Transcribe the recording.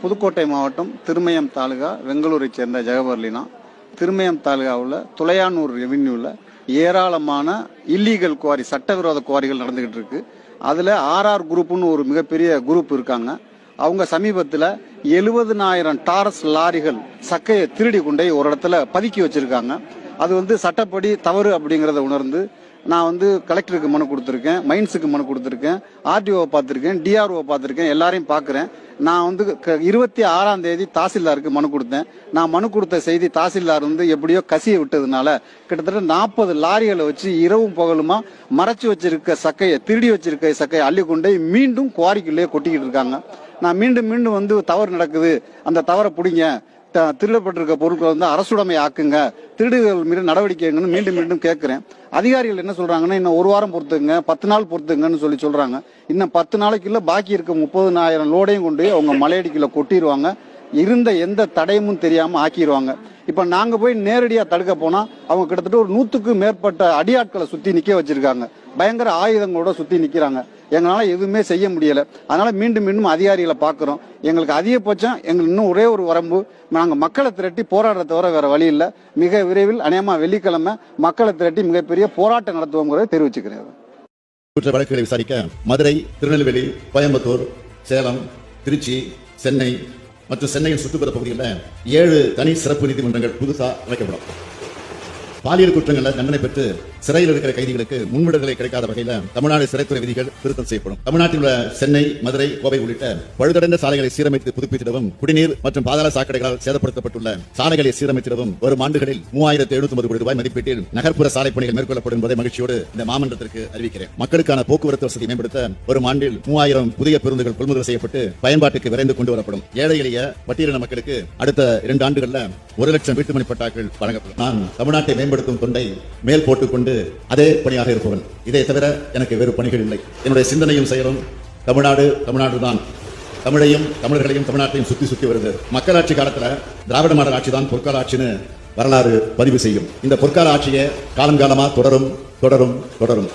புதுக்கோட்டை மாவட்டம் திருமயம் தாலுகா வெங்களூரை சேர்ந்த ஜெகபர்லினா திருமயம் தாலுகாவில் துளையானூர் ரெவின்யூவில் ஏராளமான இல்லீகல் குவாரி சட்டவிரோத குவாரிகள் நடந்துகிட்டு இருக்கு. அதில் ஆர்ஆர் குரூப்னு ஒரு மிகப்பெரிய குரூப் இருக்காங்க. அவங்க சமீபத்தில் எழுபதுனாயிரம் டாரஸ் லாரிகள் சக்கையை திருடி கொண்டே ஒரு இடத்துல பதுக்கி வச்சிருக்காங்க. அது வந்து சட்டப்படி தவறு அப்படிங்கிறத உணர்ந்து நான் வந்து கலெக்டருக்கு மனு கொடுத்துருக்கேன் மைன்ஸுக்கு மனு கொடுத்துருக்கேன் ஆர்டிஓ பார்த்துருக்கேன் டிஆர்ஓ பார்த்துருக்கேன் எல்லாரையும் பார்க்குறேன். நான் வந்து க- இருபத்தி ஆறாம் தேதி தாசில்தாருக்கு மனு கொடுத்தேன். நான் மனு கொடுத்த செய்தி தாசில்தார் வந்து எப்படியோ கசிய விட்டதுனால கிட்டத்தட்ட நாற்பது லாரிகளை வச்சு இரவும் பகலுமா மறைச்சு வச்சிருக்க சக்கையை திருடி வச்சிருக்க சக்கையை அள்ளி கொண்டே மீண்டும் குவாரிக்குள்ளேயே கொட்டிக்கிட்டு இருக்காங்க. நான் மீண்டும் மீண்டும் வந்து தவறு நடக்குது. அந்த தவறை பிடிங்க. திருடப்பட்டிருக்க பொருட்களை வந்து அரசுடைமை ஆக்குங்க. திருடுகள் மீது நடவடிக்கை எடுங்கன்னு மீண்டும் மீண்டும் கேட்கிறேன். அதிகாரிகள் என்ன சொல்றாங்கன்னா இன்னும் ஒரு வாரம் பொறுத்துங்க பத்து நாள் பொறுத்துங்கன்னு சொல்லி சொல்றாங்க. இன்னும் பத்து நாளைக்குள்ள பாக்கி இருக்க முப்பதுனாயிரம் லோடையும் கொண்டு அவங்க மலையடிக்குள்ள கொட்டிடுவாங்க இருந்த எந்த தடையமும் தெரியாம ஆக்கிடுவாங்க இப்போ நாங்கள் போய் நேரடியாக தடுக்க போனால் அவங்க கிட்டத்தட்ட ஒரு நூற்றுக்கு மேற்பட்ட அடியாட்களை சுற்றி நிற்க வச்சிருக்காங்க. பயங்கர ஆயுதங்களோட சுற்றி நிற்கிறாங்க எங்களால் எதுவுமே செய்ய முடியல. அதனால் மீண்டும் மீண்டும் அதிகாரிகளை பார்க்குறோம் எங்களுக்கு அதிகபட்சம் எங்களுக்கு இன்னும் ஒரே ஒரு வரம்பு. நாங்கள் மக்களை திரட்டி போராடுறத தவிர வேறு வழி இல்லை. மிக விரைவில் அநேகமாக வெள்ளிக்கிழமை மக்களை திரட்டி மிகப்பெரிய போராட்டம் நடத்துவோங்கிறத தெரிவிச்சுக்கிறேன். குற்ற வழக்குகளை விசாரிக்க மதுரை திருநெல்வேலி கோயம்புத்தூர் சேலம் திருச்சி சென்னை மற்றும் சென்னையின் சுற்றுப்புற பகுதிகளில் ஏழு தனி சிறப்பு நீதிமன்றங்கள் புதுசாக அமைக்கப்படும். பாலியல் குற்றங்களில் தண்டனை பெற்று சிறையில் இருக்கிற கைதிகளுக்கு முன்விடுதலை கிடைக்காத வகையில் தமிழ்நாடு சிறைத்துறை விதிகள் திருத்தம் செய்யப்படும். தமிழ்நாட்டில் உள்ள சென்னை மதுரை கோவை உள்ளிட்ட பழுதடைந்த சாலைகளை சீரமைத்து புதுப்பித்திடவும் குடிநீர் மற்றும் பாதாள சாக்கடைகளால் சேதப்படுத்தப்பட்டுள்ள சாலைகளை சீரமைத்திடவும் வரும் ஆண்டுகளில் மூவாயிரத்து எழுநூத்தி கோடி ரூபாய் மதிப்பீட்டில் நகர்ப்புற சாலை பணிகள் மேற்கொள்ளப்படும் என்பதை மகிழ்ச்சியோடு இந்த மாமன்றத்திற்கு அறிவிக்கிறேன். மக்களுக்கான போக்குவரத்து வசதி மேம்படுத்த வரும் ஆண்டில் மூவாயிரம் புதிய பேருந்துகள் கொள்முதல் செய்யப்பட்டு பயன்பாட்டுக்கு விரைந்து கொண்டு வரப்படும். ஏழை எளிய பட்டியலின மக்களுக்கு அடுத்த இரண்டு ஆண்டுகளில் ஒரு லட்சம் வீட்டுமணி பட்டாக்கள் வழங்கப்படும். நான் தமிழ்நாட்டை மேம்படுத்தும் தொண்டை மேல் போட்டுக்கொண்டு அதே பணியாக இருப்பவன். இதை தவிர எனக்கு வேறு பணிகள் இல்லை. என்னுடைய சிந்தனையும் செயலும் தமிழ்நாடு தமிழ்நாடு தான் தமிழையும் தமிழர்களையும் தமிழ்நாட்டையும் சுத்தி சுத்தி வருது. மக்களாட்சி காலத்துல திராவிட மாடல் ஆட்சி தான் பொற்கால ஆட்சின்னு வரலாறு பதிவு செய்யும். இந்த பொற்கால ஆட்சியை காலம் காலமா தொடரும் தொடரும் தொடரும்.